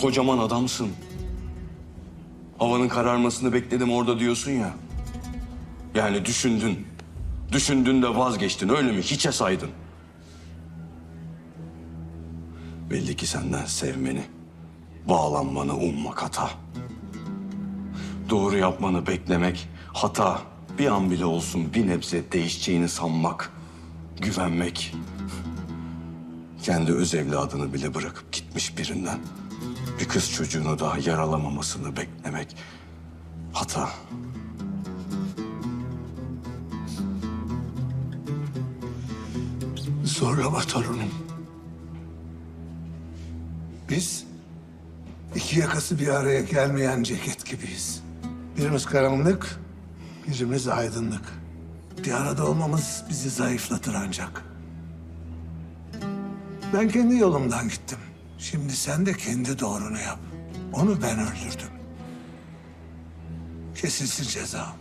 Kocaman adamsın. Havanın kararmasını bekledim orada diyorsun ya. Yani düşündün. Düşündün de vazgeçtin öyle mi? Hiçe saydın. Belli ki senden sevmeni, bağlanmanı ummak hata. Doğru yapmanı beklemek hata. Bir an bile olsun bir nebze değişeceğini sanmak, güvenmek. Kendi öz evladını bile bırakıp gitmiş birinden bir kız çocuğunu daha yaralamamasını beklemek hata. Zorlama torunum. Biz iki yakası bir araya gelmeyen ceket gibiyiz. Birimiz karanlık, birimiz aydınlık. Bir arada olmamız bizi zayıflatır ancak. Ben kendi yolumdan gittim. Şimdi sen de kendi doğrunu yap. Onu ben öldürdüm. Kesilsin ceza.